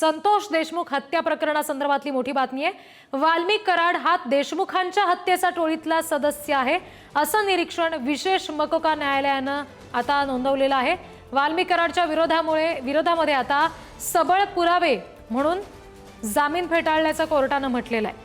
संतोष देशमुख हत्या प्रकरणासंदर्भातली मोठी बातमी आहे. वाल्मिक कराड हा देशमुखांच्या हत्येचा टोळीतला सदस्य आहे. असं निरीक्षण विशेष मकोका न्यायालयानं आता नोंदवलेलं आहे. वाल्मिक कराडच्या विरोधामुळे विरोधामध्ये आता सबळ पुरावे म्हणून जामीन फेटाळल्याचं कोर्टानं म्हटलेलं आहे.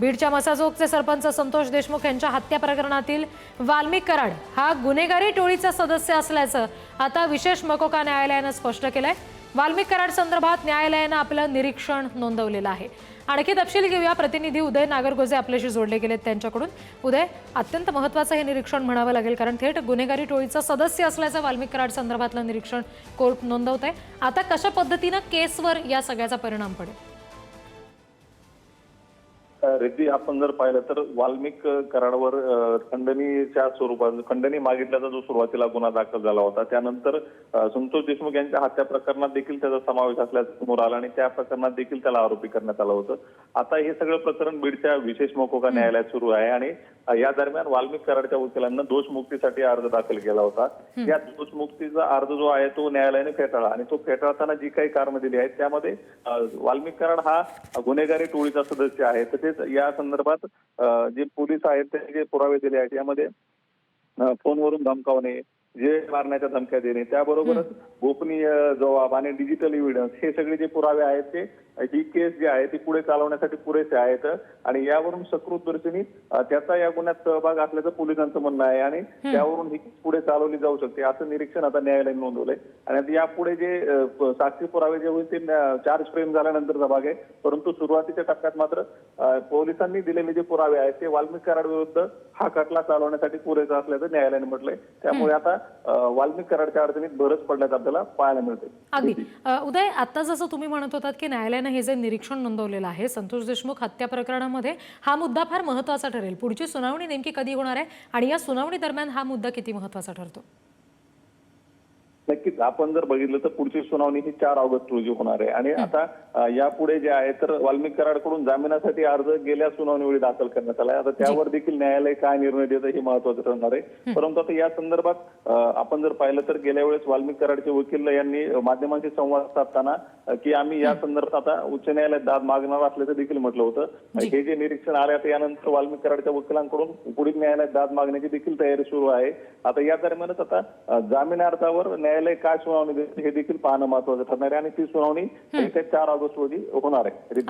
बीडच्या मसाजोगचे सरपंच संतोष देशमुख यांच्या हत्या प्रकरणातील वाल्मिक कराड हा गुन्हेगारी टोळीचा सदस्य असल्याचं आता विशेष मकोका न्यायालयानं स्पष्ट केलंय. वाल्मिक कराड संदर्भात न्यायालयानं आपलं निरीक्षण नोंदवलेलं आहे. आणखी तपशील घेऊया. प्रतिनिधी उदय नागरगोजे आपल्याशी जोडले गेलेत त्यांच्याकडून. उदय अत्यंत महत्त्वाचं हे निरीक्षण म्हणावं लागेल कारण थेट गुन्हेगारी टोळीचा सदस्य असल्याचं वाल्मिक कराड संदर्भातलं निरीक्षण कोर्ट नोंदवत आहे आता कशा पद्धतीनं केसवर या सगळ्याचा परिणाम पडेल? रेड्डी आपण जर पाहिलं तर वाल्मिक कराडावर खंडणीच्या स्वरूपात खंडणी मागितल्याचा जो सुरुवातीला गुन्हा दाखल झाला होता त्यानंतर संतोष देशमुख यांच्या हत्या प्रकरणात देखील त्याचा समावेश असल्याचं समोर आला आणि त्या प्रकरणात देखील त्याला आरोपी करण्यात आलं होतं. आता हे सगळं प्रकरण बीडच्या विशेष मोकोका न्यायालयात सुरू आहे आणि या दरम्यान वाल्मिक कराडच्या वकिलांना दोषमुक्तीसाठी अर्ज दाखल केला होता. या दोषमुक्तीचा अर्ज जो आहे तो न्यायालयाने फेटाळला आणि तो फेटाळताना जी काही कारणं दिली आहेत त्यामध्ये वाल्मिक कराड हा गुन्हेगारी टोळीचा सदस्य आहे. तसेच या संदर्भात जे पोलीस आहेत त्यांनी जे पुरावे दिले आहेत यामध्ये फोनवरून धमकावणे जे मारण्याच्या धमक्या देणे त्याबरोबरच गोपनीय जबाब आणि डिजिटल इव्हिडन्स हे सगळे जे पुरावे आहेत ते ही केस जी आहे ती पुढे चालवण्यासाठी पुरेसे आहेत आणि यावरून सकृत दर्शनी अ, त्याचा या गुन्ह्यात सहभाग असल्याचं पोलिसांचं म्हणणं आहे आणि त्यावरून ही केस पुढे चालवली जाऊ शकते असं निरीक्षण आता न्यायालयाने नोंदवलंय. आणि आता यापुढे जे साक्षी पुरावे जे होईल ते चार्ज फ्रेम झाल्यानंतरचा भाग आहे. परंतु सुरुवातीच्या टप्प्यात मात्र पोलिसांनी दिलेले जे पुरावे आहेत ते वाल्मिक कराड विरुद्ध हा खटला चालवण्यासाठी पुरेसा असल्याचं न्यायालयाने म्हटलंय. त्यामुळे आता वाल्मिक कराडच्या अडचणीत भरच पडल्याचं आपल्याला पाहायला मिळते अगदी. उदय आता जसं तुम्ही म्हणत होतात की न्यायालयानं हे जे निरीक्षण नोंदवलेलं आहे संतोष देशमुख हत्या प्रकरणामध्ये हा मुद्दा फार महत्त्वाचा ठरेल. पुढची सुनावणी नेमकी कधी होणार आहे आणि या सुनावणी दरम्यान हा मुद्दा किती महत्त्वाचा ठरतो? नक्कीच आपण जर बघितलं तर पुढची सुनावणी ही चार ऑगस्ट रोजी होणार आहे. आणि आता यापुढे जे आहे तर वाल्मिक कराडकडून जामिनासाठी अर्ज गेल्या सुनावणीवेळी दाखल करण्यात आलाय आता त्यावर देखील न्यायालय काय निर्णय देतं हे महत्वाचं ठरणार आहे. परंतु आता या संदर्भात आपण जर पाहिलं तर गेल्या वेळेस वाल्मिक कराडचे वकील यांनी माध्यमांशी संवाद साधताना की आम्ही या संदर्भात आता उच्च न्यायालयात दाद मागणार असल्याचं देखील म्हटलं होतं. हे जे निरीक्षण आले आता यानंतर वाल्मिक कराडच्या वकिलांकडून पुढील न्यायालयात दाद मागण्याची देखील तयारी सुरू आहे. आता या दरम्यानच आता जामीन अर्जावर न्यायालय काय सुनावणी देते हे देखील पाहणं महत्वाचं ठरणार आहे. आणि ती सुनावणी चार ऑगस्ट रोजी होणार आहे.